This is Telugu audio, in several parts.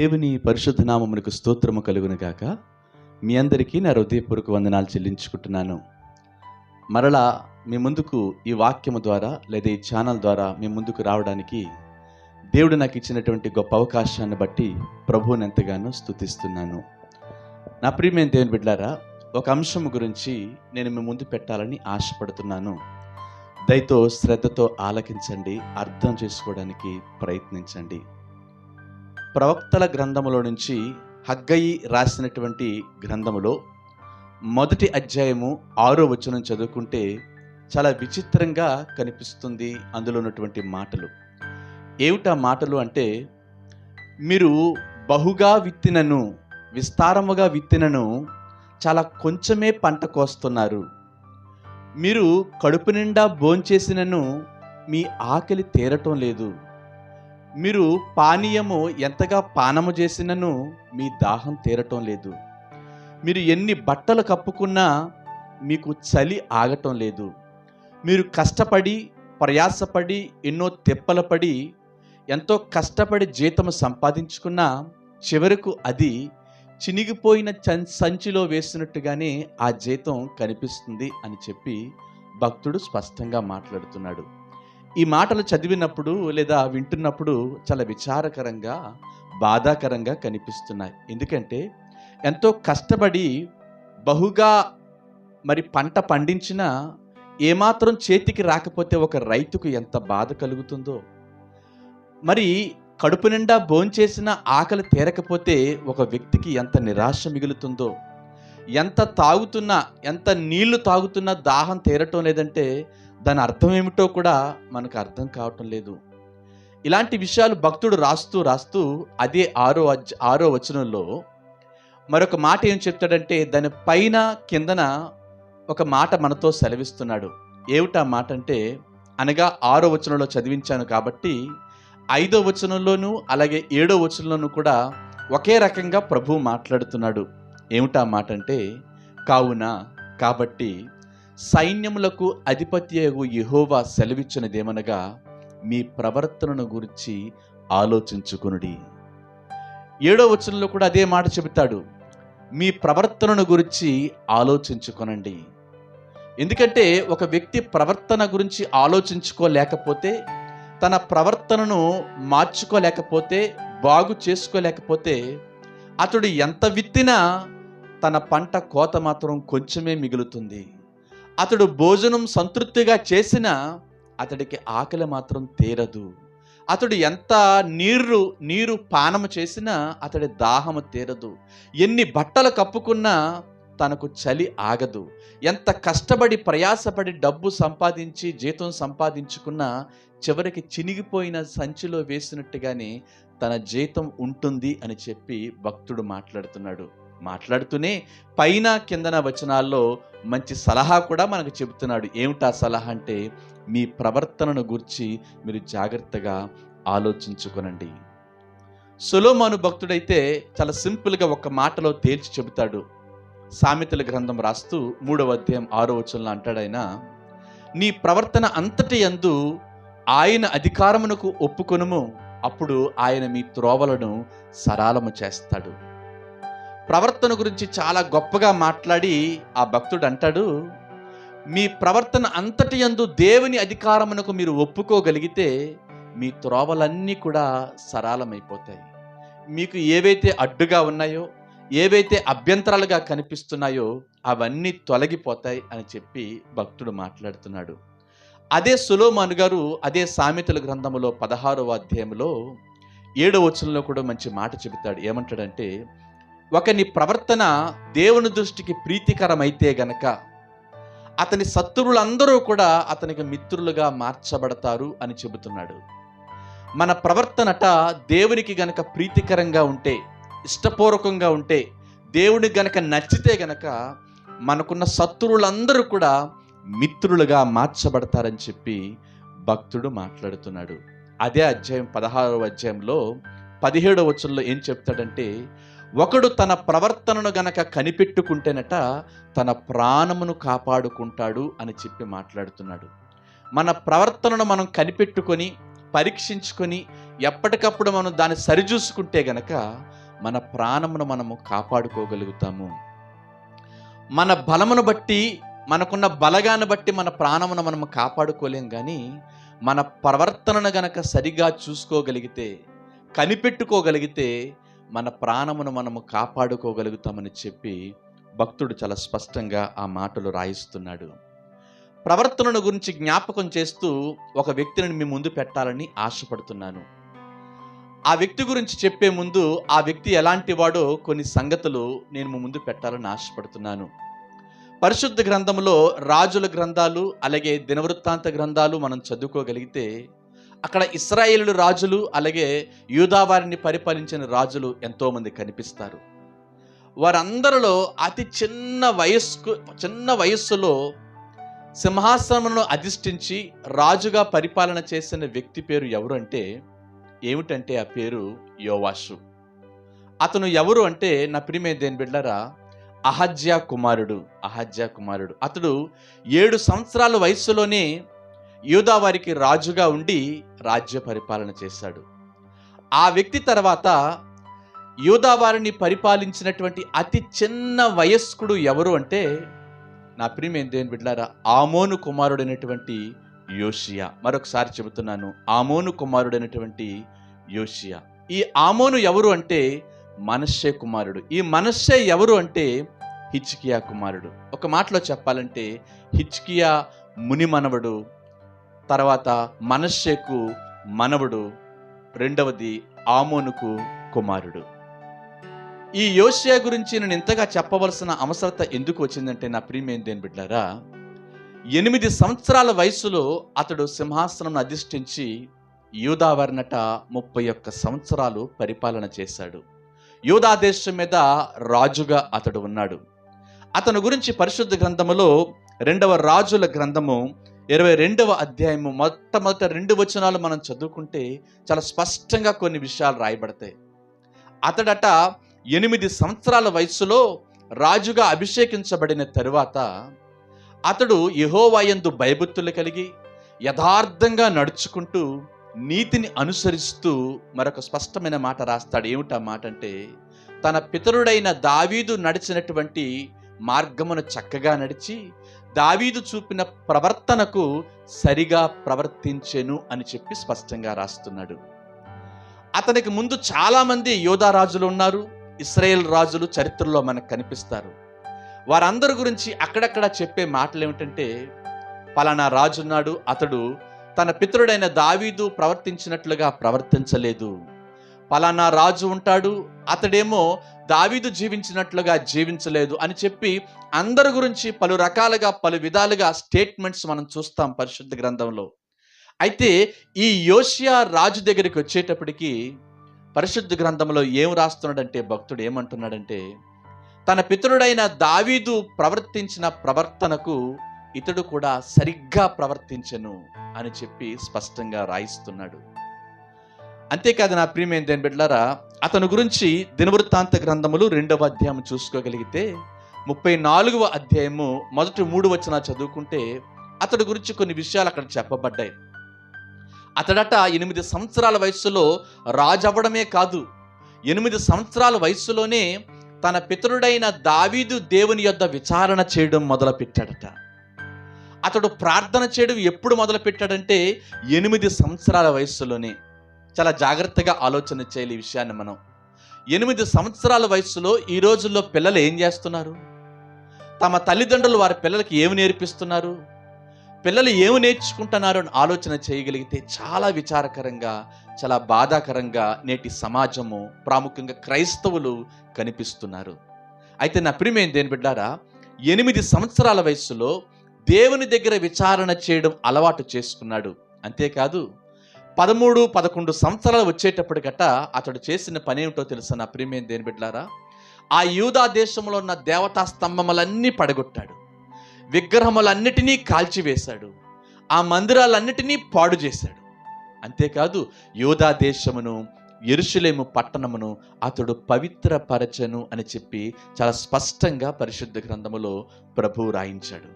దేవుని పరిశుద్ధ నామమునకు స్తోత్రము కలుగును గాక. మీ అందరికీ నా హృదయపూర్వక వందనాలు చెల్లించుకుంటున్నాను. మరలా మీ ముందుకు ఈ వాక్యము ద్వారా లేదా ఈ ఛానల్ ద్వారా మీ ముందుకు రావడానికి దేవుడు నాకు ఇచ్చినటువంటి గొప్ప అవకాశాన్ని బట్టి ప్రభువుని ఎంతగానో స్థుతిస్తున్నాను నా ప్రియమైన దేవుని బిడ్డారా ఒక అంశం గురించి నేను మీ ముందు పెట్టాలని ఆశపడుతున్నాను. దయతో శ్రద్ధతో ఆలకించండి అర్థం చేసుకోవడానికి ప్రయత్నించండి. ప్రవక్తల గ్రంథములో నుంచి హగ్గయి రాసినటువంటి గ్రంథములో మొదటి అధ్యాయము ఆరో వచనం చదువుకుంటే చాలా విచిత్రంగా కనిపిస్తుంది అందులో ఉన్నటువంటి మాటలు. ఏమిటా మాటలు అంటే మీరు బహుగా విత్తినను విస్తారముగా విత్తినను చాలా కొంచెమే పంట కోస్తున్నారు. మీరు కడుపు నిండా భోంచేసినను మీ ఆకలి తీరటం లేదు. మీరు పానీయము ఎంతగా పానము చేసినను మీ దాహం తీరటం లేదు. మీరు ఎన్ని బట్టలు కప్పుకున్నా మీకు చలి ఆగటం లేదు. మీరు కష్టపడి ప్రయాసపడి ఎన్నో తెప్పలు పడి ఎంతో కష్టపడి జీతము సంపాదించుకున్నా చివరకు అది చినిగిపోయిన సంచిలో వేసినట్టుగానే ఆ జీతం కనిపిస్తుంది అని చెప్పి భక్తుడు స్పష్టంగా మాట్లాడుతున్నాడు. ఈ మాటలు చదివినప్పుడు లేదా వింటున్నప్పుడు చాలా విచారకరంగా బాధాకరంగా కనిపిస్తున్నాయి. ఎందుకంటే ఎంతో కష్టపడి బహుగా మరి పంట పండించినా ఏమాత్రం చేతికి రాకపోతే ఒక రైతుకు ఎంత బాధ కలుగుతుందో. మరి కడుపు నిండా భోంచేసిన ఆకలి తీరకపోతే ఒక వ్యక్తికి ఎంత నిరాశ మిగులుతుందో. ఎంత తాగుతున్నా ఎంత నీళ్ళు తాగుతున్నా దాహం తీరటం లేదంటే దాని అర్థం ఏమిటో కూడా మనకు అర్థం కావటం లేదు. ఇలాంటి విషయాలు భక్తుడు రాస్తూ రాస్తూ అదే ఆరో ఆరో వచనంలో మరొక మాట ఏం చెప్తాడంటే దాని పైన కిందన ఒక మాట మనతో సెలవిస్తున్నాడు. ఏమిటా మాట అంటే అనగా ఆరో వచనంలో చదివించాను కాబట్టి ఐదో వచనంలోనూ అలాగే ఏడో వచనంలోనూ కూడా ఒకే రకంగా ప్రభువు మాట్లాడుతున్నాడు. ఏమిటా మాట అంటే కావున కాబట్టి సైన్యములకు అధిపత్యగు యహోవా సెలవిచ్చినదేమనగా మీ ప్రవర్తనను గురించి ఆలోచించుకునుడి. ఏడో వచనంలో కూడా అదే మాట చెబుతాడు. మీ ప్రవర్తనను గురించి ఆలోచించుకొనండి. ఎందుకంటే ఒక వ్యక్తి ప్రవర్తన గురించి ఆలోచించుకోలేకపోతే తన ప్రవర్తనను మార్చుకోలేకపోతే బాగు చేసుకోలేకపోతే అతడు ఎంత విత్తినా తన పంట కోత మాత్రం కొంచెమే మిగులుతుంది. అతడు భోజనం సంతృప్తిగా చేసినా అతడికి ఆకలి మాత్రం తీరదు. అతడు ఎంత నీరు నీరు పానము చేసినా అతడి దాహము తీరదు. ఎన్ని బట్టలు కప్పుకున్నా తనకు చలి ఆగదు. ఎంత కష్టపడి ప్రయాసపడి డబ్బు సంపాదించి జీతం సంపాదించుకున్నా చివరికి చినిగిపోయిన సంచిలో వేసినట్టుగానే తన జీతం ఉంటుంది అని చెప్పి భక్తుడు మాట్లాడుతున్నాడు. మాట్లాడుతూనే పైన కిందన వచనాల్లో మంచి సలహా కూడా మనకు చెబుతున్నాడు. ఏమిటా సలహా అంటే మీ ప్రవర్తనను గురించి మీరు జాగ్రత్తగా ఆలోచించుకునండి. సులోమాను భక్తుడైతే చాలా సింపుల్గా ఒక మాటలో తేల్చి చెబుతాడు. సామెతల గ్రంథం రాస్తూ మూడవ అధ్యాయం ఆరో వచనంలో అంటాడైనా నీ ప్రవర్తన అంతటి యందు ఆయన అధికారమునకు ఒప్పుకొనుము అప్పుడు ఆయన మీ త్రోవలను సరాలము చేస్తాడు. ప్రవర్తన గురించి చాలా గొప్పగా మాట్లాడి ఆ భక్తుడు అంటాడు మీ ప్రవర్తన అంతటి యందు దేవుని అధికారమునకు మీరు ఒప్పుకోగలిగితే మీ త్రోవలన్నీ కూడా సరళమైపోతాయి. మీకు ఏవైతే అడ్డుగా ఉన్నాయో ఏవైతే అభ్యంతరాలుగా కనిపిస్తున్నాయో అవన్నీ తొలగిపోతాయి అని చెప్పి భక్తుడు మాట్లాడుతున్నాడు. అదే సులోమాను గారు అదే సామెతల గ్రంథములో పదహారవ అధ్యాయంలో ఏడవ వచనంలో కూడా మంచి మాట చెబుతాడు. ఏమంటాడంటే ఒకని ప్రవర్తన దేవుని దృష్టికి ప్రీతికరమైతే గనక అతని శత్రువులందరూ కూడా అతనికి మిత్రులుగా మార్చబడతారు అని చెబుతున్నాడు. మన ప్రవర్తనట దేవునికి గనక ప్రీతికరంగా ఉంటే ఇష్టపూర్వకంగా ఉంటే దేవుని గనక నచ్చితే గనక మనకున్న శత్రువులందరూ కూడా మిత్రులుగా మార్చబడతారని చెప్పి భక్తుడు మాట్లాడుతున్నాడు. అదే అధ్యాయం పదహారవ అధ్యాయంలో పదిహేడవ వచనంలో ఏం చెప్తాడంటే ఒకడు తన ప్రవర్తనను గనక కనిపెట్టుకుంటేనట తన ప్రాణమును కాపాడుకుంటాడు అని చెప్పి మాట్లాడుతున్నాడు. మన ప్రవర్తనను మనం కనిపెట్టుకొని పరీక్షించుకొని ఎప్పటికప్పుడు మనం దాన్ని సరిచూసుకుంటే గనక మన ప్రాణమును మనము కాపాడుకోగలుగుతాము. మన బలమును బట్టి మనకున్న బలగాన్ని బట్టి మన ప్రాణమును మనము కాపాడుకోలేం కానీ మన ప్రవర్తనను గనక సరిగా చూసుకోగలిగితే కనిపెట్టుకోగలిగితే మన ప్రాణమును మనము కాపాడుకోగలుగుతామని చెప్పి భక్తుడు చాలా స్పష్టంగా ఆ మాటలు రాయిస్తున్నాడు. ప్రవర్తనను గురించి జ్ఞాపకం చేస్తూ ఒక వ్యక్తిని మీ ముందు పెట్టాలని ఆశపడుతున్నాను. ఆ వ్యక్తి గురించి చెప్పే ముందు ఆ వ్యక్తి ఎలాంటి వాడో కొన్ని సంగతులు నేను మీ ముందు పెట్టాలని ఆశపడుతున్నాను. పరిశుద్ధ గ్రంథంలో రాజుల గ్రంథాలు అలాగే దినవృత్తాంత గ్రంథాలు మనం చదువుకోగలిగితే అక్కడ ఇస్రాయేలు రాజులు అలాగే యూదావారిని పరిపాలించిన రాజులు ఎంతోమంది కనిపిస్తారు. వారందరిలో అతి చిన్న వయస్కు చిన్న వయస్సులో సింహాసనమును అధిష్ఠించి రాజుగా పరిపాలన చేసిన వ్యక్తి పేరు ఎవరు అంటే ఏమిటంటే ఆ పేరు యోవాషు. అతను ఎవరు అంటే నా ప్రియమే దేని బిడ్డరా అహజ్యా కుమారుడు అహజ్యా కుమారుడు. అతడు ఏడు సంవత్సరాల వయస్సులోనే యూదా వారికి రాజుగా ఉండి రాజ్య పరిపాలన చేశాడు. ఆ వ్యక్తి తర్వాత యూదా వారిని పరిపాలించినటువంటి అతి చిన్న వయస్కుడు ఎవరు అంటే నా ప్రియమేం దేని బిడ్డారా ఆమోను కుమారుడైనటువంటి యోషియా. మరొకసారి చెబుతున్నాను ఆమోను కుమారుడైనటువంటి యోషియా. ఈ ఆమోను ఎవరు అంటే మనస్సే కుమారుడు. ఈ మనస్సే ఎవరు అంటే హిచ్కియా కుమారుడు. ఒక మాటలో చెప్పాలంటే హిచ్కియా ముని మనవడు తర్వాత మనషేకు మనవడు రెండవది ఆమోనుకు కుమారుడు. ఈ యోషియా గురించి నేను ఇంతగా చెప్పవలసిన అవసరత ఎందుకు వచ్చిందంటే నా ప్రియమేం దేని బిడ్డారా ఎనిమిది సంవత్సరాల వయసులో అతడు సింహాసనం అధిష్ఠించి యూదావర్ణట ముప్పై ఒక్క సంవత్సరాలు పరిపాలన చేశాడు. యూదా దేశం మీద రాజుగా అతడు ఉన్నాడు. అతని గురించి పరిశుద్ధ గ్రంథములో రెండవ రాజుల గ్రంథము ఇరవై రెండవ అధ్యాయము మొట్టమొదట రెండు వచనాలు మనం చదువుకుంటే చాలా స్పష్టంగా కొన్ని విషయాలు రాయబడతాయి. అతడట ఎనిమిది సంవత్సరాల వయసులో రాజుగా అభిషేకించబడిన తరువాత అతడు యహోవాయందు భయభక్తులు కలిగి యథార్థంగా నడుచుకుంటూ నీతిని అనుసరిస్తూ మరొక స్పష్టమైన మాట రాస్తాడు. ఏమిటా మాట అంటే తన పితరుడైన దావీదు నడిచినటువంటి మార్గమును చక్కగా నడిచి దావీదు చూపిన ప్రవర్తనకు సరిగా ప్రవర్తించెను అని చెప్పి స్పష్టంగా రాస్తున్నాడు. అతనికి ముందు చాలామంది యోధా రాజులు ఉన్నారు ఇస్రాయేల్ రాజులు చరిత్రలో మనకు కనిపిస్తారు. వారందరి గురించి అక్కడక్కడ చెప్పే మాటలు ఏమిటంటే పలానా రాజున్నాడు అతడు తన పితరుడైన దావీదు ప్రవర్తించినట్లుగా ప్రవర్తించలేదు. పలానా రాజు ఉంటాడు అతడేమో దావీదు జీవించినట్లుగా జీవించలేదు అని చెప్పి అందరి గురించి పలు రకాలుగా పలు విధాలుగా స్టేట్మెంట్స్ మనం చూస్తాం పరిశుద్ధ గ్రంథంలో. అయితే ఈ యోషియా రాజు దగ్గరికి వచ్చేటప్పటికి పరిశుద్ధ గ్రంథంలో ఏం రాస్తున్నాడంటే భక్తుడు ఏమంటున్నాడంటే తన పితరుడైన దావీదు ప్రవర్తించిన ప్రవర్తనకు ఇతడు కూడా సరిగ్గా ప్రవర్తించను అని చెప్పి స్పష్టంగా రాయిస్తున్నాడు. అంతేకాదు నా ప్రియమైన దేని బిడ్డలారా అతని గురించి దినవృత్తాంత గ్రంథములు రెండవ అధ్యాయం చూసుకోగలిగితే ముప్పై నాలుగవ అధ్యాయము మొదటి మూడు వచ్చిన చదువుకుంటే అతడి గురించి కొన్ని విషయాలు అక్కడ చెప్పబడ్డాయి. అతడట ఎనిమిది సంవత్సరాల వయస్సులో రాజవ్వడమే కాదు ఎనిమిది సంవత్సరాల వయస్సులోనే తన పితరుడైన దావీదు దేవుని యొద్ద విచారణ చేయడం మొదలుపెట్టాడట. అతడు ప్రార్థన చేయడం ఎప్పుడు మొదలు పెట్టాడంటే ఎనిమిది సంవత్సరాల వయస్సులోనే. చాలా జాగ్రత్తగా ఆలోచన చేయాలి ఈ విషయాన్ని మనం. ఎనిమిది సంవత్సరాల వయస్సులో ఈ రోజుల్లో పిల్లలు ఏం చేస్తున్నారు? తమ తల్లిదండ్రులు వారి పిల్లలకి ఏమి నేర్పిస్తున్నారు? పిల్లలు ఏమి నేర్చుకుంటున్నారు అని ఆలోచన చేయగలిగితే చాలా విచారకరంగా చాలా బాధాకరంగా నేటి సమాజము ప్రాముఖ్యంగా క్రైస్తవులు కనిపిస్తున్నారు. అయితే నా ప్రియమేం దేని బిడ్డారా ఎనిమిది సంవత్సరాల వయస్సులో దేవుని దగ్గర విచారణ చేయడం అలవాటు చేసుకున్నాడు. అంతేకాదు పదమూడు పదకొండు సంవత్సరాలు వచ్చేటప్పటికట అతడు చేసిన పని ఏమిటో తెలుసా నా ప్రియమైన దేని బిడ్డారా ఆ యూదా దేశంలో ఉన్న దేవతా స్తంభములన్నీ పడగొట్టాడు. విగ్రహములన్నిటినీ కాల్చివేశాడు. ఆ మందిరాలన్నిటినీ పాడు చేశాడు. అంతేకాదు యూదా దేశమును ఎరుషులేము పట్టణమును అతడు పవిత్రపరచను అని చెప్పి చాలా స్పష్టంగా పరిశుద్ధ గ్రంథములో ప్రభువు రాయించాడు.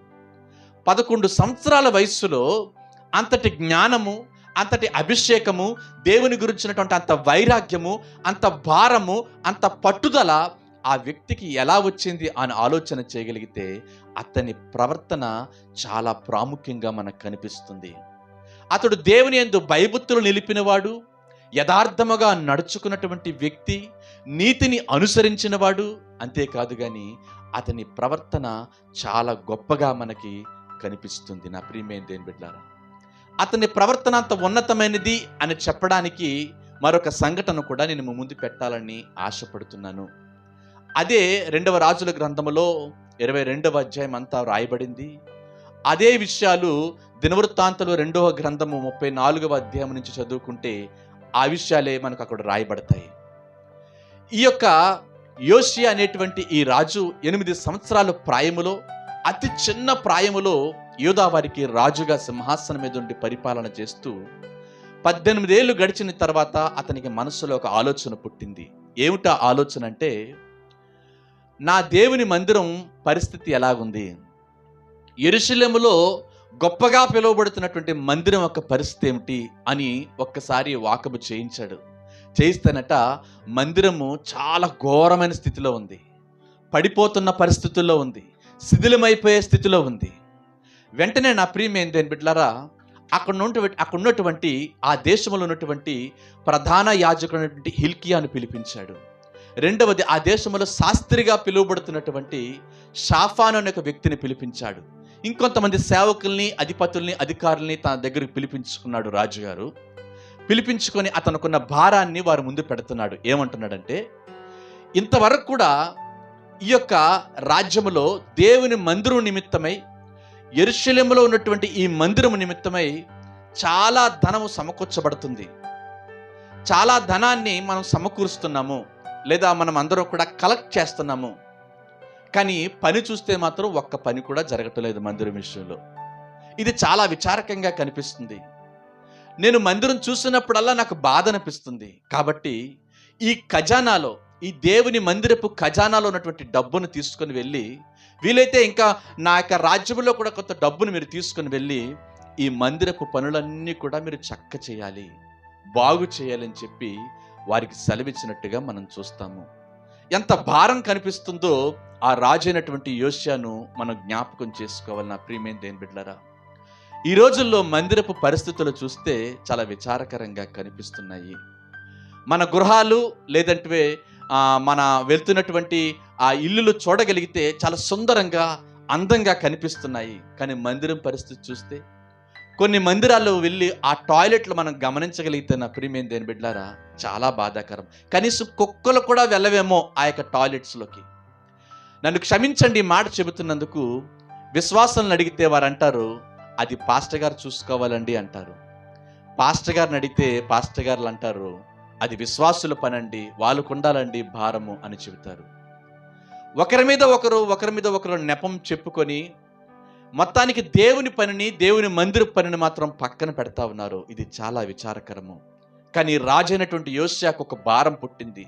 పదకొండు సంవత్సరాల వయస్సులో అంతటి జ్ఞానము అంతటి అభిషేకము దేవుని గురించినటువంటి అంత వైరాగ్యము అంత భారము అంత పట్టుదల ఆ వ్యక్తికి ఎలా వచ్చింది అని ఆలోచన చేయగలిగితే అతని ప్రవర్తన చాలా ప్రాముఖ్యంగా మనకు కనిపిస్తుంది. అతడు దేవుని ఎందు భయభక్తులు నిలిపినవాడు యథార్థముగా నడుచుకున్నటువంటి వ్యక్తి నీతిని అనుసరించినవాడు అంతేకాదు కానీ అతని ప్రవర్తన చాలా గొప్పగా మనకి కనిపిస్తుంది నా ప్రియమైన దేని బిడ్డారా అతని ప్రవర్తన అంత ఉన్నతమైనది అని చెప్పడానికి మరొక సంఘటన కూడా నేను ముందు పెట్టాలని ఆశపడుతున్నాను. అదే రెండవ రాజుల గ్రంథములో ఇరవై రెండవ అధ్యాయం అంతా రాయబడింది. అదే విషయాలు దినవృత్తాంతలు రెండవ గ్రంథము ముప్పై నాలుగవ అధ్యాయం నుంచి చదువుకుంటే ఆ విషయాలే మనకు అక్కడ రాయబడతాయి. ఈ యొక్క యోషియా అనేటువంటి ఈ రాజు ఎనిమిది సంవత్సరాల ప్రాయములో అతి చిన్న ప్రాయములో యోధా వారికి రాజుగా సింహాసనం మీద ఉండి పరిపాలన చేస్తూ పద్దెనిమిదేళ్ళు గడిచిన తర్వాత అతనికి మనసులో ఒక ఆలోచన పుట్టింది. ఏమిటా ఆలోచన అంటే నా దేవుని మందిరం పరిస్థితి ఎలాగుంది? ఎరుశలేములో గొప్పగా పిలువబడుతున్నటువంటి మందిరం యొక్క పరిస్థితి ఏమిటి అని ఒక్కసారి వాకబు చేయించాడు. చేయిస్తానట మందిరము చాలా ఘోరమైన స్థితిలో ఉంది. పడిపోతున్న పరిస్థితుల్లో ఉంది. శిథిలమైపోయే స్థితిలో ఉంది. వెంటనే నా ప్రియమైన దేని బిడ్డలారా అక్కడ అక్కడ ఉన్నటువంటి ఆ దేశంలో ఉన్నటువంటి ప్రధాన యాజకుడైనటువంటి హిల్కియాను పిలిపించాడు. రెండవది ఆ దేశంలో శాస్త్రిగా పిలువబడుతున్నటువంటి షాఫాన్ అనే ఒక వ్యక్తిని పిలిపించాడు. ఇంకొంతమంది సేవకుల్ని అధిపతుల్ని అధికారుల్ని తన దగ్గరికి పిలిపించుకున్నాడు రాజుగారు. పిలిపించుకొని అతనుకున్న భారాన్ని వారి ముందు పెడుతున్నాడు. ఏమంటున్నాడంటే ఇంతవరకు కూడా ఈ యొక్క రాజ్యములో దేవుని మందిరం నిమిత్తమై ఎరుశల్యములో ఉన్నటువంటి ఈ మందిరము నిమిత్తమై చాలా ధనము సమకూర్చబడుతుంది. చాలా ధనాన్ని మనం సమకూరుస్తున్నాము. లేదా మనం అందరం కూడా కలెక్ట్ చేస్తున్నాము. కానీ పని చూస్తే మాత్రం ఒక్క పని కూడా జరగటలేదు మందిరం విషయంలో. ఇది చాలా విచారకంగా కనిపిస్తుంది. నేను మందిరం చూసినప్పుడల్లా నాకు బాధ అనిపిస్తుంది. కాబట్టి ఈ ఖజానాలో ఈ దేవుని మందిరపు ఖజానాలో ఉన్నటువంటి డబ్బును తీసుకొని వెళ్ళి వీలైతే ఇంకా నా యొక్క రాజ్యంలో కూడా కొంత డబ్బును మీరు తీసుకొని వెళ్ళి ఈ మందిరపు పనులన్నీ కూడా మీరు చక్క చేయాలి బాగు చేయాలని చెప్పి వారికి సెలవిచ్చినట్టుగా మనం చూస్తాము. ఎంత భారం కనిపిస్తుందో ఆ రాజు అయినటువంటి యోష్యాను మనం జ్ఞాపకం చేసుకోవాలి నా ప్రియమైన దేని బిడ్డరా ఈ రోజుల్లో మందిరపు పరిస్థితులు చూస్తే చాలా విచారకరంగా కనిపిస్తున్నాయి. మన గృహాలు లేదంటే మన వెళ్తున్నటువంటి ఆ ఇల్లులు చూడగలిగితే చాలా సుందరంగా అందంగా కనిపిస్తున్నాయి. కానీ మందిరం పరిస్థితి చూస్తే కొన్ని మందిరాల్లో వెళ్ళి ఆ టాయిలెట్లు మనం గమనించగలిగితే నా ప్రియమైన దేని బిడ్డారా చాలా బాధాకరం. కనీసం కుక్కలు కూడా వెళ్ళవేమో ఆ యొక్క టాయిలెట్స్లోకి. నన్ను క్షమించండి ఈ మాట చెబుతున్నందుకు విశ్వాసాలను అడిగితే వారు అంటారు అది పాస్టర్ గారు చూసుకోవాలండి అంటారు. పాస్టర్ గారిని అడిగితే పాస్టర్ గారులు అంటారు అది విశ్వాసుల పనండి వాళ్ళకు ఉండాలండి భారము అని చెబుతారు. ఒకరి మీద ఒకరు ఒకరి మీద ఒకరు నెపం చెప్పుకొని మొత్తానికి దేవుని పనిని దేవుని మందిర పనిని మాత్రం పక్కన పెడతా ఉన్నారు. ఇది చాలా విచారకరము. కానీ రాజైనటువంటి యోస్యాకు ఒక భారం పుట్టింది.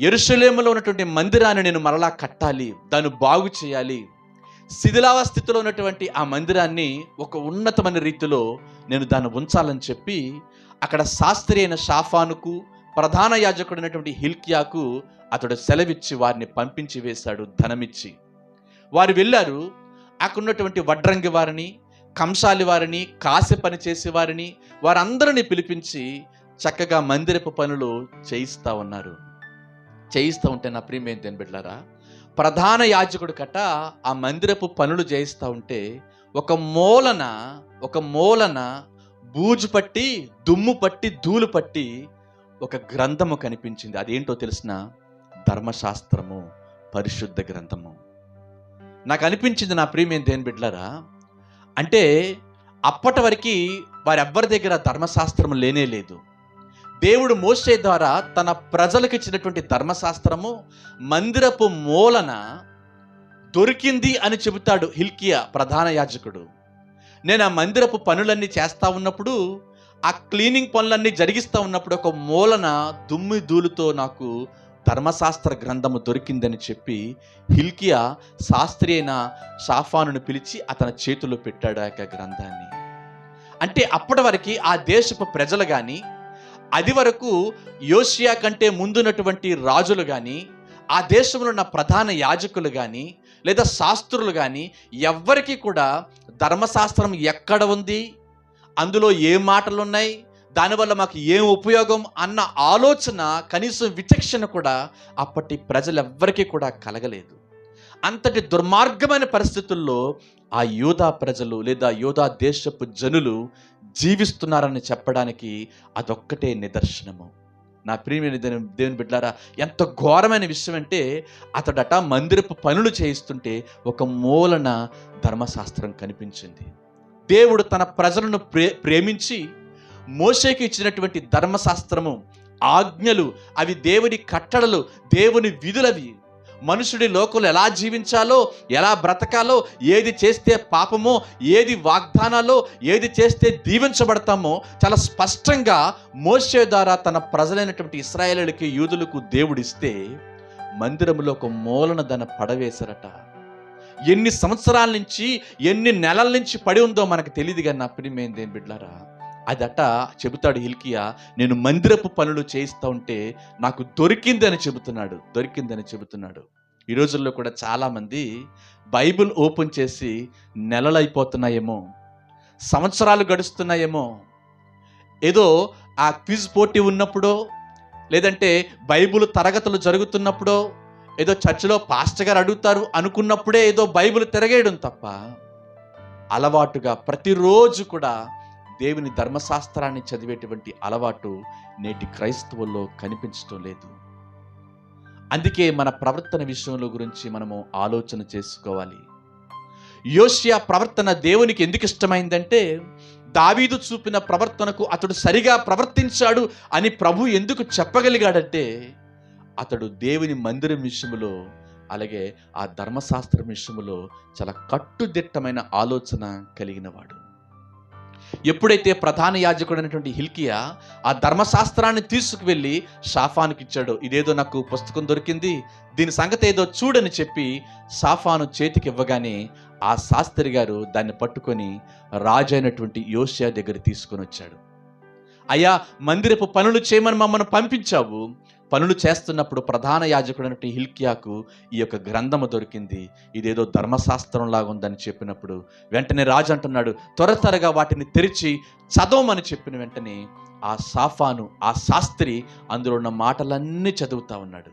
ఎరుసలేములో ఉన్నటువంటి మందిరాన్ని నేను మరలా కట్టాలి దాన్ని బాగు చేయాలి. శిథిలావస్థితిలో ఉన్నటువంటి ఆ మందిరాన్ని ఒక ఉన్నతమైన రీతిలో నేను దాన్ని ఉంచాలని చెప్పి అక్కడ శాస్త్రి అయిన షాఫానుకు ప్రధాన యాజకుడైనటువంటి హిల్కియాకు అతడు సెలవిచ్చి వారిని పంపించి వేశాడు ధనమిచ్చి. వారు వెళ్ళారు. అక్కడున్నటువంటి వడ్రంగి వారిని కంసాలి వారిని కాసి పని చేసే వారిని వారందరినీ పిలిపించి చక్కగా మందిరపు పనులు చేయిస్తా ఉన్నారు. చేయిస్తూ ఉంటే నా ప్రియమేం దేని బిడ్డారా ప్రధాన యాజకుడు కట ఆ మందిరపు పనులు చేయిస్తూ ఉంటే ఒక మూలన ఒక మూలన బూజు పట్టి దుమ్ము పట్టి ధూళి పట్టి ఒక గ్రంథము కనిపించింది. అదేంటో తెలిసిన? ధర్మశాస్త్రము పరిశుద్ధ గ్రంథము. నాకు అనిపించింది నా ప్రియమేం దేని బిడ్లరా అంటే అప్పటి వరకు వారెవ్వరి దగ్గర ధర్మశాస్త్రము లేనే లేదు. దేవుడు మోసే ద్వారా తన ప్రజలకు ఇచ్చినటువంటి ధర్మశాస్త్రము మందిరపు మూలన దొరికింది అని చెబుతాడు హిల్కియా ప్రధాన యాజకుడు. నేను ఆ మందిరపు పనులన్నీ చేస్తా ఉన్నప్పుడు ఆ క్లీనింగ్ పనులన్నీ జరిగిస్తూ ఉన్నప్పుడు ఒక మూలన దుమ్మి ధూళితో నాకు ధర్మశాస్త్ర గ్రంథము దొరికిందని చెప్పి హిల్కియా శాస్త్రి అయిన షాఫానును పిలిచి అతని చేతిలో పెట్టాడు ఆ యొక్క గ్రంథాన్ని. అంటే అప్పటి వరకు ఆ దేశపు ప్రజలు కానీ అది వరకు యోషియా కంటే ముందున్నటువంటి రాజులు కానీ ఆ దేశంలో ఉన్న ప్రధాన యాజకులు కానీ లేదా శాస్త్రులు కానీ ఎవ్వరికీ కూడా ధర్మశాస్త్రం ఎక్కడ ఉంది? అందులో ఏ మాటలు ఉన్నాయి దానివల్ల మాకు ఏం ఉపయోగం? అన్న ఆలోచన కనీసం విచక్షణ కూడా అప్పటి ప్రజలెవ్వరికీ కూడా కలగలేదు. అంతటి దుర్మార్గమైన పరిస్థితుల్లో ఆ యోధా ప్రజలు లేదా యోధా దేశపు జనులు జీవిస్తున్నారని చెప్పడానికి అదొక్కటే నిదర్శనము. నా ప్రియమైన దేవుని దేవుని బిడ్డారా ఎంత ఘోరమైన విషయం అంటే అతడట మందిరపు పనులు చేయిస్తుంటే ఒక మూలన ధర్మశాస్త్రం కనిపించింది. దేవుడు తన ప్రజలను ప్రే ప్రేమించి మోసేకి ఇచ్చినటువంటి ధర్మశాస్త్రము ఆజ్ఞలు అవి దేవుని కట్టడలు దేవుని విధులవి. మనుషుడి లోకంలో ఎలా జీవించాలో ఎలా బ్రతకాలో ఏది చేస్తే పాపమో ఏది వాగ్దానాలో ఏది చేస్తే దీవించబడతామో చాలా స్పష్టంగా మోషే ద్వారా తన ప్రజలైనటువంటి ఇస్రాయేలులకి యూదులకు దేవుడిస్తే మందిరంలో ఒక మూలన దాన్ని పడవేశారట. ఎన్ని సంవత్సరాల నుంచి ఎన్ని నెలల నుంచి పడి ఉందో మనకు తెలియదు కానీ నా ప్రియమైంది ఏం బిడ్లారా అదట చెబుతాడు హిల్కియా నేను మందిరపు పనులు చేయిస్తూ ఉంటే నాకు దొరికిందని చెబుతున్నాడు దొరికిందని చెబుతున్నాడు. ఈ రోజుల్లో కూడా చాలామంది బైబిల్ ఓపెన్ చేసి నెలలు అయిపోతున్నాయేమో సంవత్సరాలు గడుస్తున్నాయేమో ఏదో ఆ క్విజ్ పోటీ ఉన్నప్పుడో లేదంటే బైబిల్ తరగతులు జరుగుతున్నప్పుడో ఏదో చర్చిలో పాస్టర్ గారు అడుగుతారు అనుకున్నప్పుడే ఏదో బైబిల్ తిరగేయడం తప్ప అలవాటుగా ప్రతిరోజు కూడా దేవుని ధర్మశాస్త్రాన్ని చదివేటువంటి అలవాటు నేటి క్రైస్తవుల్లో కనిపించటం లేదు. అందుకే మన ప్రవర్తన విషయంలో గురించి మనము ఆలోచన చేసుకోవాలి. యోషియా ప్రవర్తన దేవునికి ఎందుకు ఇష్టమైందంటే దావీదు చూపిన ప్రవర్తనకు అతడు సరిగా ప్రవర్తించాడు అని ప్రభు ఎందుకు చెప్పగలిగాడంటే అతడు దేవుని మందిరం విషయములో అలాగే ఆ ధర్మశాస్త్రం విషయములో చాలా కట్టుదిట్టమైన ఆలోచన కలిగినవాడు. ఎప్పుడైతే ప్రధాన యాజకుడైనటువంటి హిల్కియా ఆ ధర్మశాస్త్రాన్ని తీసుకువెళ్ళి షాఫానికి ఇచ్చాడో ఇదేదో నాకు పుస్తకం దొరికింది దీని సంగతి ఏదో చూడని చెప్పి షాఫాను చేతికి ఇవ్వగానే ఆ శాస్త్రి గారు దాన్ని పట్టుకొని రాజు అయినటువంటి యోషియా దగ్గర తీసుకొని వచ్చాడు అయ్యా మందిరపు పనులు చేయమని మమ్మల్ని పంపించావు. పనులు చేస్తున్నప్పుడు ప్రధాన యాజకుడైనటువంటి హిల్కియాకు ఈ యొక్క గ్రంథము దొరికింది. ఇదేదో ధర్మశాస్త్రం లాగుందని ఉందని చెప్పినప్పుడు వెంటనే రాజు అంటున్నాడు త్వర త్వరగా వాటిని తెరిచి చదవమని చెప్పిన వెంటనే ఆ సాఫాను ఆ శాస్త్రి అందులో ఉన్న మాటలన్నీ చదువుతా ఉన్నాడు.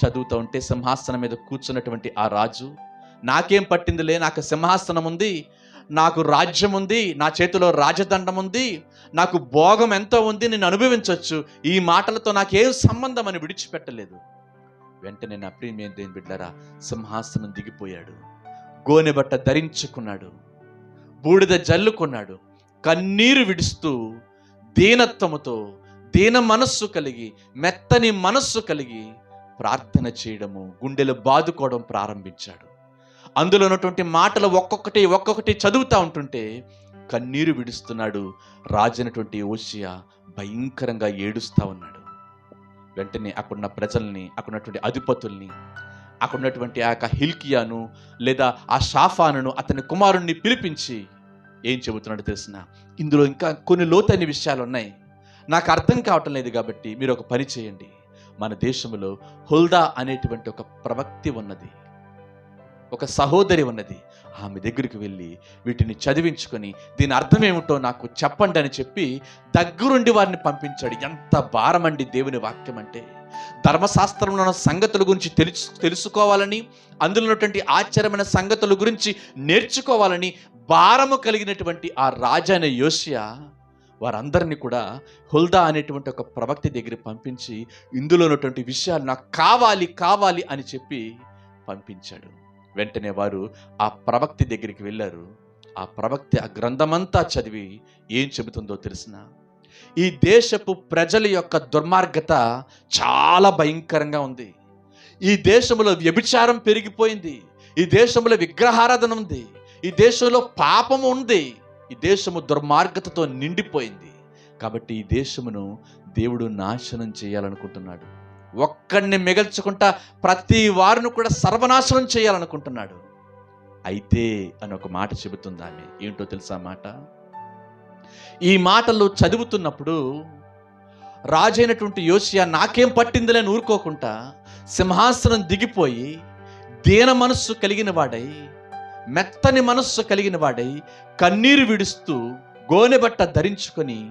చదువుతూ ఉంటే సింహాసనం మీద కూర్చున్నటువంటి ఆ రాజు నాకేం పట్టిందిలే నాకు సింహాసనం ఉంది నాకు రాజ్యం ఉంది నా చేతిలో రాజదండం ఉంది నాకు భోగం ఎంతో ఉంది నేను అనుభవించవచ్చు ఈ మాటలతో నాకేం సంబంధం అని విడిచిపెట్టలేదు. వెంటనే నా ప్రియమేం దేని బిడ్డరా సింహాసనం దిగిపోయాడు. గోనె బట్ట ధరించుకున్నాడు. బూడిద జల్లుకున్నాడు. కన్నీరు విడుస్తూ దీనత్వముతో దీన మనస్సు కలిగి మెత్తని మనస్సు కలిగి ప్రార్థన చేయడము గుండెలు బాదుకోవడం ప్రారంభించాడు. అందులో ఉన్నటువంటి మాటలు ఒక్కొక్కటి ఒక్కొక్కటి చదువుతూ ఉంటుంటే కన్నీరు విడుస్తున్నాడు రాజైనటువంటి ఓషియా భయంకరంగా ఏడుస్తూ ఉన్నాడు. వెంటనే అక్కడున్న ప్రజల్ని అక్కడున్నటువంటి అధిపతుల్ని అక్కడున్నటువంటి ఆ యొక్క హిల్కియాను లేదా ఆ షాఫాను అతని కుమారుణ్ణి పిలిపించి ఏం చెబుతున్నాడు తెలిసిన? ఇందులో ఇంకా కొన్ని లోతైన విషయాలు ఉన్నాయి. నాకు అర్థం కావటం లేదు కాబట్టి మీరు ఒక పని చేయండి. మన దేశంలో హుల్దా అనేటువంటి ఒక ప్రవక్తి ఉన్నది. ఒక సహోదరి ఉన్నది. ఆమె దగ్గరికి వెళ్ళి వీటిని చదివించుకొని దీని అర్థం ఏమిటో నాకు చెప్పండి అని చెప్పి దగ్గరుండి వారిని పంపించాడు. ఎంత భారమండి దేవుని వాక్యం అంటే. ధర్మశాస్త్రంలో ఉన్న సంగతుల గురించి తెలుసు తెలుసుకోవాలని అందులో ఉన్నటువంటి ఆశ్చర్యమైన సంగతుల గురించి నేర్చుకోవాలని భారము కలిగినటువంటి ఆ రాజైన యోషియా వారందరినీ కూడా హుల్దా అనేటువంటి ఒక ప్రవక్తి దగ్గర పంపించి ఇందులో ఉన్నటువంటి విషయాలు నాకు కావాలి కావాలి అని చెప్పి పంపించాడు. వెంటనే వారు ఆ ప్రవక్తి దగ్గరికి వెళ్ళారు. ఆ ప్రవక్తి ఆ గ్రంథమంతా చదివి ఏం చెబుతుందో తెలిసిన? ఈ దేశపు ప్రజల యొక్క దుర్మార్గత చాలా భయంకరంగా ఉంది. ఈ దేశంలో వ్యభిచారం పెరిగిపోయింది. ఈ దేశంలో విగ్రహారాధన ఉంది. ఈ దేశంలో పాపము ఉంది. ఈ దేశము దుర్మార్గతతో నిండిపోయింది. కాబట్టి ఈ దేశమును దేవుడు నాశనం చేయాలనుకుంటున్నాడు. ఒక్కడిని మిగల్చుకుంటా ప్రతి వారిని కూడా సర్వనాశనం చేయాలనుకుంటున్నాడు. అయితే అని ఒక మాట చెబుతుంది ఆమె. ఏంటో తెలుసా మాట? ఈ మాటలు చదువుతున్నప్పుడు రాజైనటువంటి యోషియా నాకేం పట్టిందిలే ఊరుకోకుండా సింహాసనం దిగిపోయి దీన మనస్సు కలిగిన వాడై మెత్తని మనస్సు కలిగిన వాడై కన్నీరు విడుస్తూ గోనెబట్ట ధరించుకొని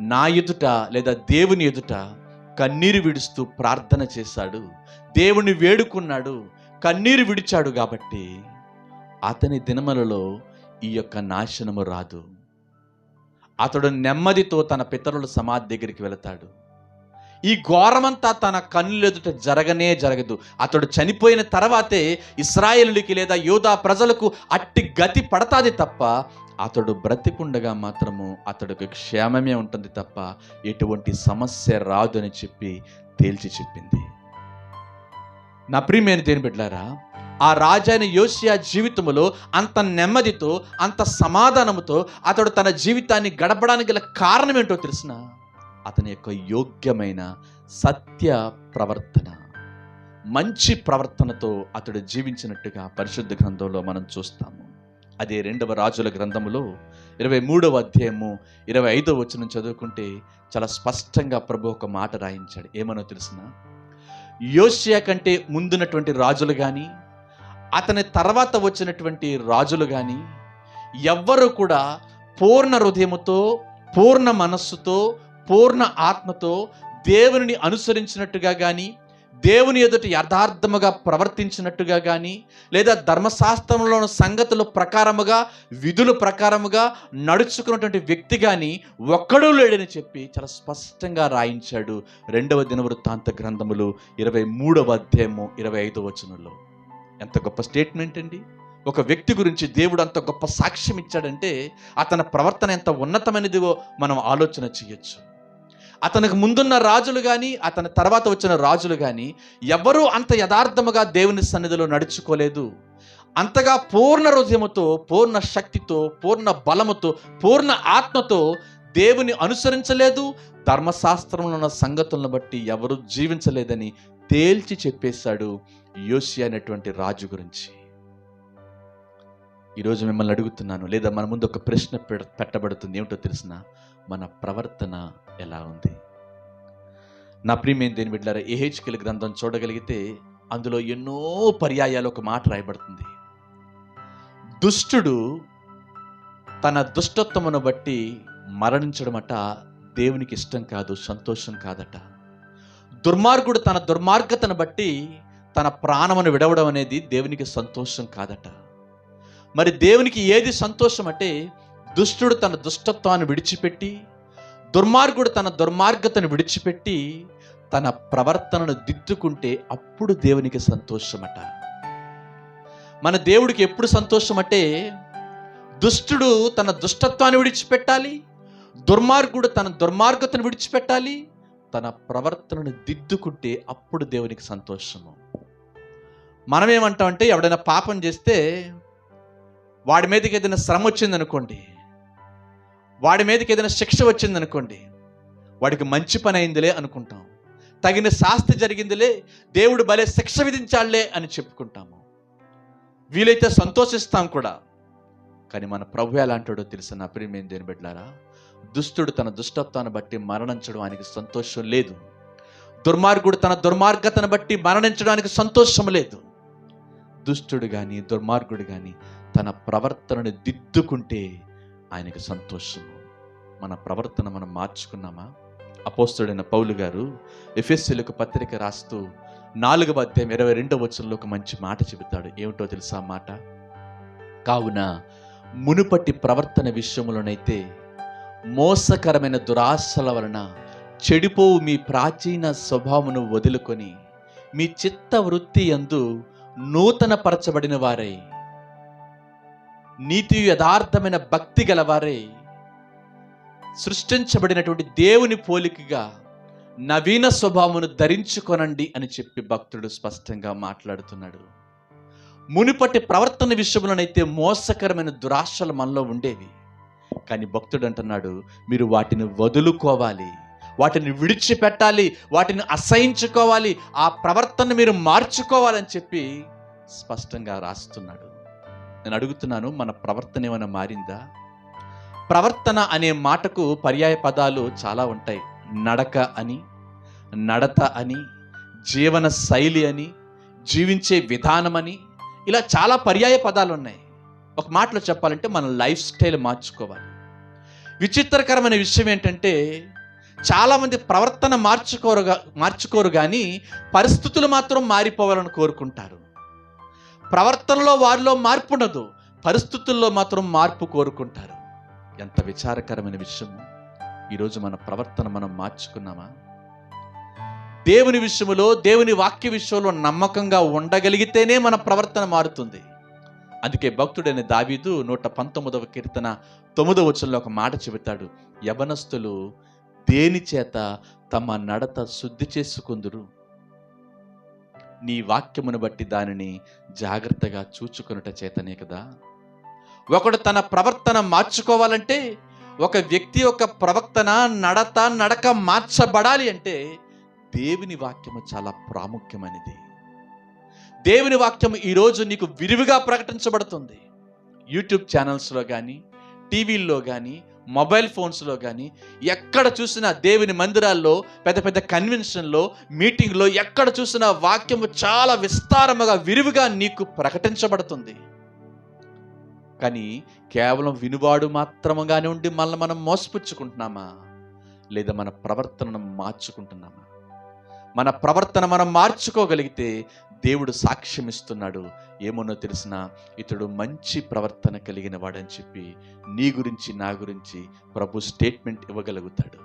నా ఎదుట లేదా దేవుని ఎదుట కన్నీరు విడుస్తూ ప్రార్థన చేశాడు. దేవుని వేడుకున్నాడు. కన్నీరు విడిచాడు కాబట్టి అతని దినములలో ఈ యొక్క నాశనము రాదు. అతడు నెమ్మదితో తన పితరుల సమాధి దగ్గరికి వెళతాడు. ఈ ఘోరమంతా తన కన్నులెదుట జరగనే జరగదు. అతడు చనిపోయిన తర్వాతే ఇస్రాయేలులకి లేదా యోధా ప్రజలకు అట్టి గతి పడతాది తప్ప అతడు బ్రతికుండగా మాత్రము అతడికి క్షేమమే ఉంటుంది తప్ప ఎటువంటి సమస్య రాదు అని చెప్పి తేల్చి చెప్పింది. నా ప్రియమైన దేని బిడ్డారా ఆ రాజైన యోషియా జీవితంలో అంత నెమ్మదితో అంత సమాధానముతో అతడు తన జీవితాన్ని గడపడానికి గల కారణం ఏంటో తెలిసిన? అతని యొక్క యోగ్యమైన సత్య ప్రవర్తన మంచి ప్రవర్తనతో అతడు జీవించినట్టుగా పరిశుద్ధ గ్రంథంలో మనం చూస్తాము. అదే రెండవ రాజుల గ్రంథములో ఇరవై మూడవ అధ్యాయము ఇరవై ఐదవ వచనం చదువుకుంటే చాలా స్పష్టంగా ప్రభు ఒక మాట రాయించాడు. ఏమనో తెలిసిన? యోషియా కంటే ముందున్నటువంటి రాజులు కానీ అతని తర్వాత వచ్చినటువంటి రాజులు కానీ ఎవ్వరూ కూడా పూర్ణ హృదయముతో పూర్ణ మనస్సుతో పూర్ణ ఆత్మతో దేవునిని అనుసరించినట్టుగా కానీ దేవుని ఎదుట యథార్థముగా ప్రవర్తించినట్టుగా కానీ లేదా ధర్మశాస్త్రంలోని సంగతుల ప్రకారముగా విధుల ప్రకారముగా నడుచుకున్నటువంటి వ్యక్తి కానీ ఒక్కడూ లేడని చెప్పి చాలా స్పష్టంగా రాయించాడు రెండవ దినవృత్తాంత గ్రంథములు ఇరవై మూడవ అధ్యాయము ఇరవై ఐదవ వచనంలో. ఎంత గొప్ప స్టేట్మెంట్ అండి. ఒక వ్యక్తి గురించి దేవుడు అంత గొప్ప సాక్ష్యం ఇచ్చాడంటే అతని ప్రవర్తన ఎంత ఉన్నతమైనదివో మనం ఆలోచన చేయొచ్చు. అతనికి ముందున్న రాజులు కానీ అతని తర్వాత వచ్చిన రాజులు కానీ ఎవరూ అంత యథార్థముగా దేవుని సన్నిధిలో నడుచుకోలేదు. అంతగా పూర్ణ హృదయముతో పూర్ణ శక్తితో పూర్ణ బలముతో పూర్ణ ఆత్మతో దేవుని అనుసరించలేదు. ధర్మశాస్త్రంలో ఉన్న సంగతులను బట్టి ఎవరు జీవించలేదని తేల్చి చెప్పేశాడు యోషి అనేటువంటి రాజు గురించి. ఈరోజు మిమ్మల్ని అడుగుతున్నాను లేదా మన ముందు ఒక ప్రశ్న పెట్టబడుతుంది ఏమిటో తెలిసిన? మన ప్రవర్తన ఎలా ఉంది? నా ప్రియమైన దేని బిడ్డారా ఏహెచ్కెల్ గ్రంథం చూడగలిగితే అందులో ఎన్నో పర్యాయాలు ఒక మాట రాయబడుతుంది. దుష్టుడు తన దుష్టత్వమును బట్టి మరణించడమట దేవునికి ఇష్టం కాదు సంతోషం కాదట. దుర్మార్గుడు తన దుర్మార్గతను బట్టి తన ప్రాణమును విడవడం అనేది దేవునికి సంతోషం కాదట. మరి దేవునికి ఏది సంతోషం అంటే దుష్టుడు తన దుష్టత్వాన్ని విడిచిపెట్టి దుర్మార్గుడు తన దుర్మార్గతను విడిచిపెట్టి తన ప్రవర్తనను దిద్దుకుంటే అప్పుడు దేవునికి సంతోషమట. మన దేవుడికి ఎప్పుడు సంతోషం అంటే దుష్టుడు తన దుష్టత్వాన్ని విడిచిపెట్టాలి దుర్మార్గుడు తన దుర్మార్గతను విడిచిపెట్టాలి తన ప్రవర్తనను దిద్దుకుంటే అప్పుడు దేవునికి సంతోషము. మనమేమంటామంటే ఎవడైనా పాపం చేస్తే వాడి మీదకి ఏదైనా శ్రమ వచ్చిందనుకోండి వాడి మీదకి ఏదైనా శిక్ష వచ్చిందనుకోండి వాడికి మంచి పని అయిందిలే అనుకుంటాం. తగిన శాస్తి జరిగిందిలే దేవుడు భలే శిక్ష విధించాలే అని చెప్పుకుంటాము. వీలైతే సంతోషిస్తాం కూడా. కానీ మన ప్రభు ఎలాంటాడో తెలిసిన నా ప్రియమేం దేని బిడ్డారా దుష్టుడు తన దుష్టత్వాన్ని బట్టి మరణించడం ఆయనకి సంతోషం లేదు. దుర్మార్గుడు తన దుర్మార్గతను బట్టి మరణించడానికి సంతోషం లేదు. దుష్టుడు కానీ దుర్మార్గుడు కానీ తన ప్రవర్తనను దిద్దుకుంటే ఆయనకు సంతోషము. మన ప్రవర్తన మనం మార్చుకున్నామా? అపోస్తుడైన పౌలు గారు ఎఫ్ఎస్సీలకు పత్రిక రాస్తూ నాలుగవ అధ్యాయం ఇరవై రెండవ వచనంలో ఒక మంచి మాట చెబుతాడు. ఏమిటో తెలుసా మాట? కావున మునుపటి ప్రవర్తన విషయంలోనైతే మోసకరమైన దురాశల వలన చెడిపోవు మీ ప్రాచీన స్వభావమును వదులుకొని మీ చిత్త వృత్తి ఎందు నూతన పరచబడిన వారై నీతి యథార్థమైన భక్తి గలవారై. సృష్టించబడినటువంటి దేవుని పోలికగా నవీన స్వభావమును ధరించుకొనండి అని చెప్పి భక్తుడు స్పష్టంగా మాట్లాడుతున్నాడు. మునుపటి ప్రవర్తన విషయంలోనైతే మోసకరమైన దురాశలు మనలో ఉండేవి. కానీ భక్తుడు అంటున్నాడు మీరు వాటిని వదులుకోవాలి వాటిని విడిచిపెట్టాలి వాటిని అసహించుకోవాలి ఆ ప్రవర్తన మీరు మార్చుకోవాలని చెప్పి స్పష్టంగా రాస్తున్నాడు. నేను అడుగుతున్నాను మన ప్రవర్తన ఏమైనా మారిందా? ప్రవర్తన అనే మాటకు పర్యాయ పదాలు చాలా ఉంటాయి. నడక అని నడత అని జీవన శైలి అని జీవించే విధానమని ఇలా చాలా పర్యాయ పదాలు ఉన్నాయి. ఒక మాటలో చెప్పాలంటే మన లైఫ్ స్టైల్ మార్చుకోవాలి. విచిత్రకరమైన విషయం ఏంటంటే చాలామంది ప్రవర్తన మార్చుకోరు మార్చుకోరు కానీ పరిస్థితులు మాత్రం మారిపోవాలని కోరుకుంటారు. ప్రవర్తనలో వారిలో మార్పు ఉండదు. పరిస్థితుల్లో మాత్రం మార్పు కోరుకుంటారు. ఎంత విచారకరమైన విషయం. ఈరోజు మన ప్రవర్తన మనం మార్చుకున్నామా? దేవుని విషయంలో దేవుని వాక్య విషయంలో నమ్మకంగా ఉండగలిగితేనే మన ప్రవర్తన మారుతుంది. అందుకే భక్తుడైన దావీదు నూట పంతొమ్మిదవ కీర్తన తొమ్మిదవ వచనంలో ఒక మాట చెబుతాడు. యవనస్తులు దేని చేత తమ నడత శుద్ధి చేసుకుందురు? నీ వాక్యమును బట్టి దానిని జాగ్రత్తగా చూచుకొనుట చేతనే కదా? ఒకడు తన ప్రవర్తన మార్చుకోవాలంటే ఒక వ్యక్తి యొక్క ప్రవర్తన నడత నడక మార్చబడాలి అంటే దేవుని వాక్యము చాలా ప్రాముఖ్యమైనది. దేవుని వాక్యం ఈరోజు నీకు విరివిగా ప్రకటించబడుతుంది. యూట్యూబ్ ఛానల్స్లో కానీ టీవీల్లో కానీ మొబైల్ ఫోన్స్లో కానీ ఎక్కడ చూసినా దేవుని మందిరాల్లో పెద్ద పెద్ద కన్వెన్షన్లో మీటింగ్లో ఎక్కడ చూసినా వాక్యము చాలా విస్తారముగా విరివిగా నీకు ప్రకటించబడుతుంది. కానీ కేవలం వినువాడు మాత్రముగానే ఉండి మళ్ళీ మనం మోసపుచ్చుకుంటున్నామా? లేదా మన ప్రవర్తనను మార్చుకుంటున్నామా? మన ప్రవర్తన మనం మార్చుకోగలిగితే దేవుడు సాక్ష్యం ఇస్తున్నాడు ఏమోనో తెలిసిన ఇతడు మంచి ప్రవర్తన కలిగిన వాడని చెప్పి నీ గురించి నా గురించి ప్రభు స్టేట్మెంట్ ఇవ్వగలుగుతాడు.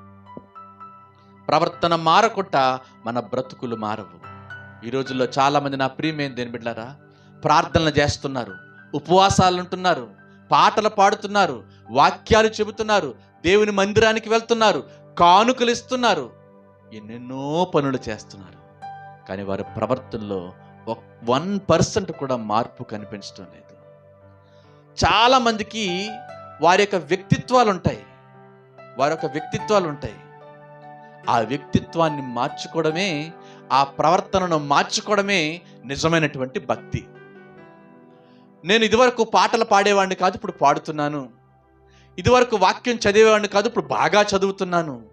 ప్రవర్తన మారకుండా మన బ్రతుకులు మారవు. ఈ రోజుల్లో చాలామంది నా ప్రియమేం దేని బిడ్డారా ప్రార్థనలు చేస్తున్నారు ఉపవాసాలు ఉంటున్నారు పాటలు పాడుతున్నారు వాక్యాలు చెబుతున్నారు దేవుని మందిరానికి వెళ్తున్నారు కానుకలు ఇస్తున్నారు ఎన్నెన్నో పనులు చేస్తున్నారు. కానీ వారి ప్రవర్తనలో వన్ పర్సెంట్ కూడా మార్పు కనిపించడం లేదు. చాలామందికి వారి యొక్క వ్యక్తిత్వాలు ఉంటాయి. వారి యొక్క వ్యక్తిత్వాలు ఉంటాయి. ఆ వ్యక్తిత్వాన్ని మార్చుకోవడమే ఆ ప్రవర్తనను మార్చుకోవడమే నిజమైనటువంటి భక్తి. నేను ఇదివరకు పాటలు పాడేవాడిని కాదు ఇప్పుడు పాడుతున్నాను. ఇదివరకు వాక్యం చదివేవాడిని కాదు ఇప్పుడు బాగా చదువుతున్నాను.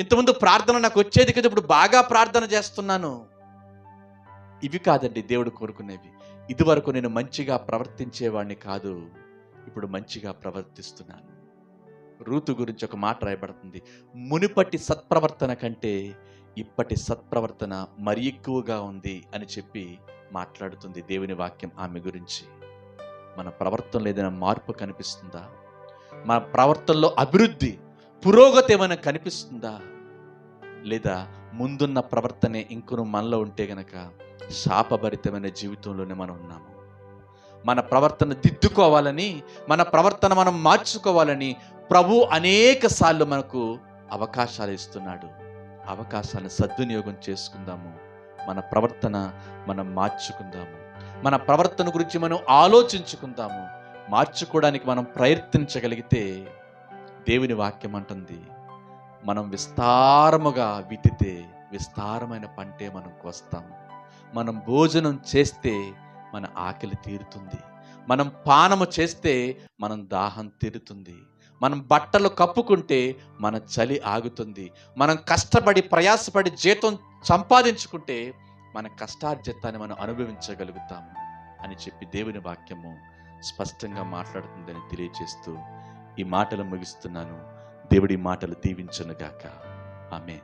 ఇంతకుముందు ప్రార్థన నాకు వచ్చేది కదా ఇప్పుడు బాగా ప్రార్థన చేస్తున్నాను. ఇవి కాదండి దేవుడు కోరుకునేవి. ఇదివరకు నేను మంచిగా ప్రవర్తించేవాడిని కాదు ఇప్పుడు మంచిగా ప్రవర్తిస్తున్నాను. రూతు గురించి ఒక మాట రాయబడుతుంది. మునిపటి సత్ప్రవర్తన కంటే ఇప్పటి సత్ప్రవర్తన మరి ఎక్కువగా ఉంది అని చెప్పి మాట్లాడుతుంది దేవుని వాక్యం ఆమె గురించి. మన ప్రవర్తనలో ఏదైనా మార్పు కనిపిస్తుందా? మన ప్రవర్తనలో అభివృద్ధి పురోగతి ఏమైనా కనిపిస్తుందా? లేదా ముందున్న ప్రవర్తనే ఇంకొను మనలో ఉంటే గనక శాపభరితమైన జీవితంలోనే మనం ఉన్నాము. మన ప్రవర్తన దిద్దుకోవాలని మన ప్రవర్తన మనం మార్చుకోవాలని ప్రభు అనేక సార్లు మనకు అవకాశాలు ఇస్తున్నాడు. అవకాశాలను సద్వినియోగం చేసుకుందాము. మన ప్రవర్తన మనం మార్చుకుందాము. మన ప్రవర్తన గురించి మనం ఆలోచించుకుందాము. మార్చుకోవడానికి మనం ప్రయత్నించగలిగితే దేవుని వాక్యం అంటుంది మనం విస్తారముగా విత్తితే విస్తారమైన పంటే మనం వస్తాం. మనం భోజనం చేస్తే మన ఆకలి తీరుతుంది. మనం పానము చేస్తే మనం దాహం తీరుతుంది. మనం బట్టలు కప్పుకుంటే మన చలి ఆగుతుంది. మనం కష్టపడి ప్రయాసపడి జీతం సంపాదించుకుంటే మన కష్టార్జితాన్ని మనం అనుభవించగలుగుతాము అని చెప్పి దేవుని వాక్యము స్పష్టంగా మాట్లాడుతుందని తెలియజేస్తూ ఈ మాటలు ముగిస్తున్నాను. దేవుడి మాటలు దీవించునుగాక. ఆమె